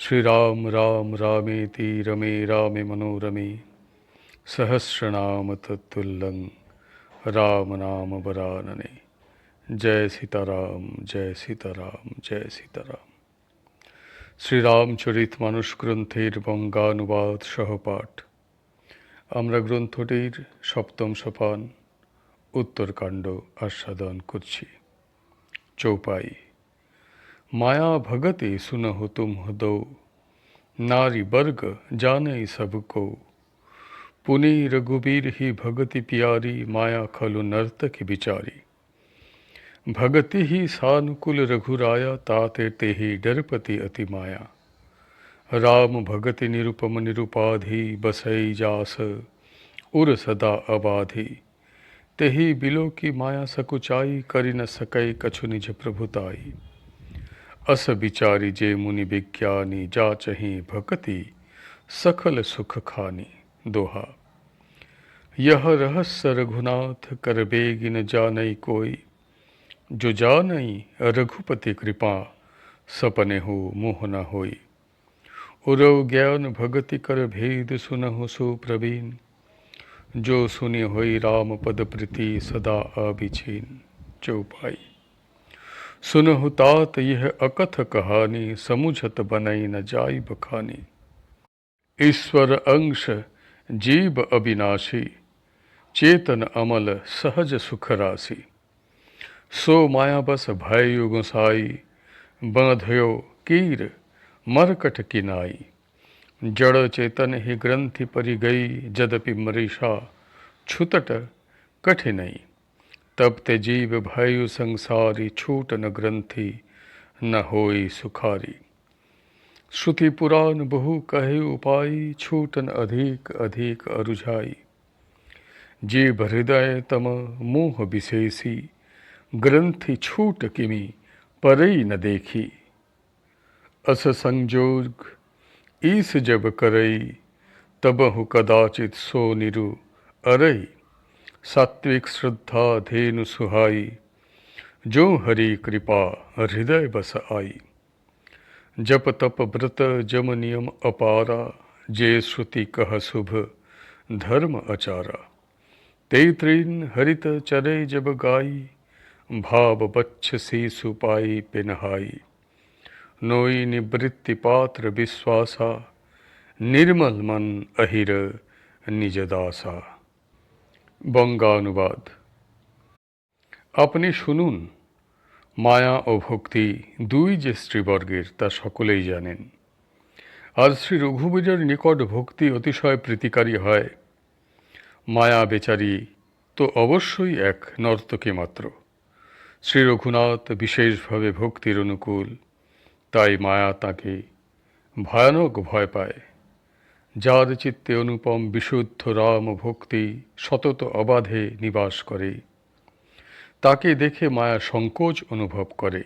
শ্রীরাম রাম রামেতি রমে রামে মনোরমে সহস্রনাম তৎতুল্যং রাম নাম বরাননে জয় সীতারাম জয় সীতারাম জয় সীতারাম শ্রীরামচরিত মানুষ গ্রন্থের বঙ্গানুবাদ সহপাঠ আমরা গ্রন্থটির সপ্তম সোপান উত্তরকাণ্ড আস্বাদন করছি চৌপাই माया भगति सुनहु तुम दो। नारी वर्ग जाने सबको। पुनि रघुबीर ही भगति प्यारी, माया खलु नर्तक बिचारी। भगति ही सानुकूल रघुराया, ताते ते ही डरपति अति माया। राम भगति निरुपम निरुपाधि, बसई जास, उर सदा अबाधि। तेही बिलो की माया सकुचाई, करि न सकई कछु निज प्रभुताई। अस विचारी जे मुनि विज्ञानी जा चही भक्ति, सकल सुख खानी दोहा। यह रहस्य रघुनाथ कर बेगिन जानई कोई, जो जानई रघुपति कृपा, सपने हो मोह न होई। उरव ज्ञान भगति कर भेद सुनहु सो प्रवीण जो सुनि होई राम पद प्रीति सदा अभिछीन चौपाई। सुनहु तात यह अकथ कहानी, समुझत बनई न जाई बखानी। ईश्वर अंश, जीव अविनाशी, चेतन अमल, सहज सुख राशि सो माया बस भय गोसाई, बांधयो कीर, मरकट किनाई। जड़ चेतन ही ग्रंथि परि गई, जदपि मरीषा छुतट कठिनई। तब ते जीव भयु संसारी छूट न ग्रंथि, न होई सुखारी। श्रुति पुराण बहु कहे उपाई छूटन अधिक अधिक अरुझाई। जीव हृदय तम मोह विशेषी, ग्रंथि छूट किमी परई न देखी। अस संजोग, ईस जब करई, तबहु कदाचित सो निरु, अरई। सात्विक श्रद्धा धेनु सुहाई। जो हरि कृपा हृदय बस आई। जप तप व्रत जम नियम अपारा। जे श्रुति कह शुभ, धर्म अचारा। ते तृण हरित चरे जब गाई। भाव बच्छ सी सुपाई पिनहाई। नोई निवृत्ति पात्र विश्वासा। निर्मल मन अहिर निज दासा বঙ্গানুবাদ। আপনি শুনুন, মায়া ও ভক্তি দুই যে স্ত্রীবর্গের, তা সকলেই জানেন। আর শ্রী রঘুবীরের নিকট ভক্তি অতিশয় প্রীতিকারী হয়। মায়া বেচারি তো অবশ্যই এক নর্তকী মাত্র। শ্রী রঘুনাথ বিশেষভাবে ভক্তির অনুকূল, তাই মায়া তাকে ভয়ানক ভয় পায়। যার চিত্তে অনুপম বিশুদ্ধ রাম ভক্তি সতত অবাধে নিবাস করে। তাকে দেখে মায়া সংকোচ অনুভব করে।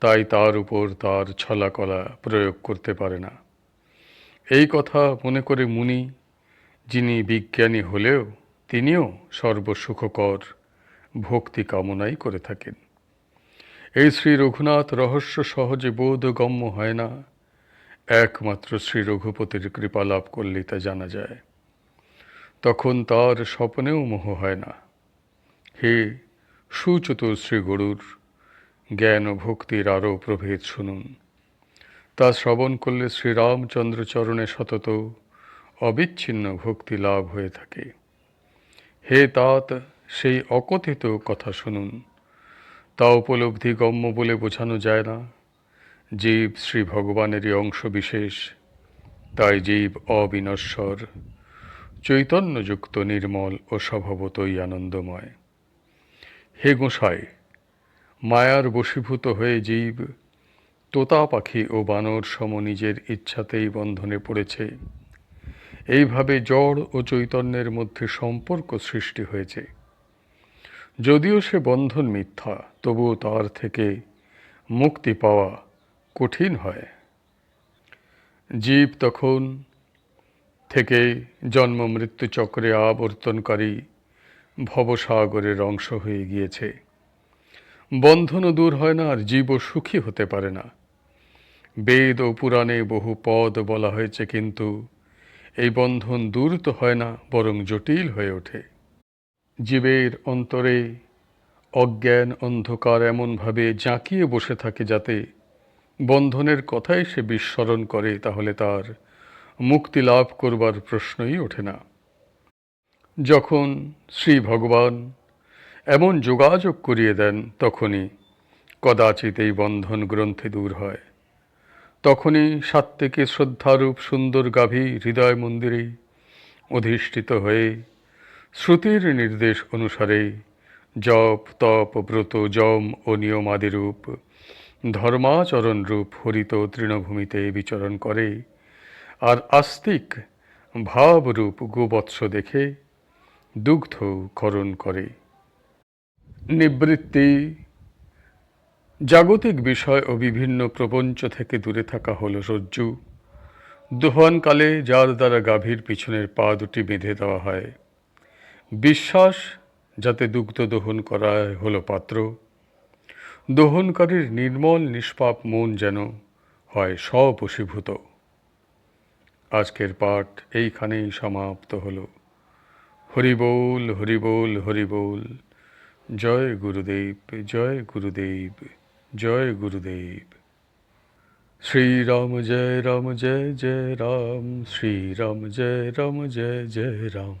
তাই তার উপর তার ছলাকলা প্রয়োগ করতে পারে না। এই কথা মনে করে মুনি, যিনি বিজ্ঞানী হলেও তিনিও সর্বসুখকর ভক্তি কামনাই করে থাকেন। এই শ্রী রঘুনাথ রহস্য সহজে বোধগম্য হয় না। একমাত্র শ্রী রঘুপতির কৃপা লাভ করলেই তা জানা যায়। তখন তার স্বপ্নেও মোহ হয় না। হে সুচতুর শ্রী গরুর জ্ঞান ও ভক্তির আরও প্রভেদ শুনুন। তা শ্রবণ করলে শ্রীরামচন্দ্র চরণে সতত অবিচ্ছিন্ন ভক্তি লাভ হয়ে থাকে। হে তাত, সেই অকথিত কথা শুনুন। তা উপলব্ধি গম্য বলে বোঝানো যায় না। জীব শ্রী ভগবানেরই অংশ বিশেষ তাই জীব অবিনশ্বর, চৈতন্যযুক্ত, নির্মল ও স্বভাবতই আনন্দময়। হে গোসাই, মায়ার বশীভূত হয়ে জীব, তোতা পাখি ও বানর সম নিজের ইচ্ছাতেই বন্ধনে পড়েছে। এইভাবে জড় ও চৈতন্যের মধ্যে সম্পর্ক সৃষ্টি হয়েছে। যদিও সে বন্ধন মিথ্যা, তবুও তার থেকে মুক্তি পাওয়া কঠিন হয়। জীব তখন থেকে জন্ম মৃত্যু চক্রে আবর্তনকারী ভবসাগরের অংশ হয়ে গিয়েছে। বন্ধনও দূর হয় না আর জীবও সুখী হতে পারে না। বেদ ও পুরাণে বহু পদ বলা হয়েছে, কিন্তু এই বন্ধন দূর তো হয় না, বরং জটিল হয়ে ওঠে। জীবের অন্তরে অজ্ঞান অন্ধকার এমনভাবে জাঁকিয়ে বসে থাকে যাতে বন্ধনের কথাই সে বিস্মরণ করে, তাহলে তার মুক্তি লাভ করবার প্রশ্নই ওঠে না। যখন শ্রী ভগবান এমন যোগাযোগ করিয়ে দেন, তখনই কদাচিৎ এই বন্ধন গ্রন্থে দূর হয়। তখনই সাত্ত্বিকে শ্রদ্ধারূপ সুন্দর গাভী হৃদয় মন্দিরে অধিষ্ঠিত হয়ে শ্রুতির নির্দেশ অনুসারে জপ, তপ, ব্রত, যম ও নিয়ম নিয়মাদিরূপ ধর্মাচরণ রূপ হরিত তৃণভূমিতে বিচরণ করে, আর আস্তিক ভাবরূপ গোবৎস দেখে দুগ্ধ খরণ করে। নিবৃত্তি, জাগতিক বিষয় ও বিভিন্ন প্রপঞ্চ থেকে দূরে থাকা হলো রজ্জু দোহনকালে যার দ্বারা গাভীর পিছনের পা দুটি বেঁধে দেওয়া হয়। বিশ্বাস, যাতে দুগ্ধ দহন করা হলো পাত্র। দহনকারীর নির্মল, নিষ্পাপ মন যেন হয় স্ববশীভূত আজকের পাঠ এইখানেই সমাপ্ত হলো। হরিবোল হরিবোল হরিবোল। জয় গুরুদেব জয় গুরুদেব জয় গুরুদেব। শ্রীরাম জয় রাম, জয় জয় রাম। শ্রীরাম জয় রাম, জয় জয় রাম।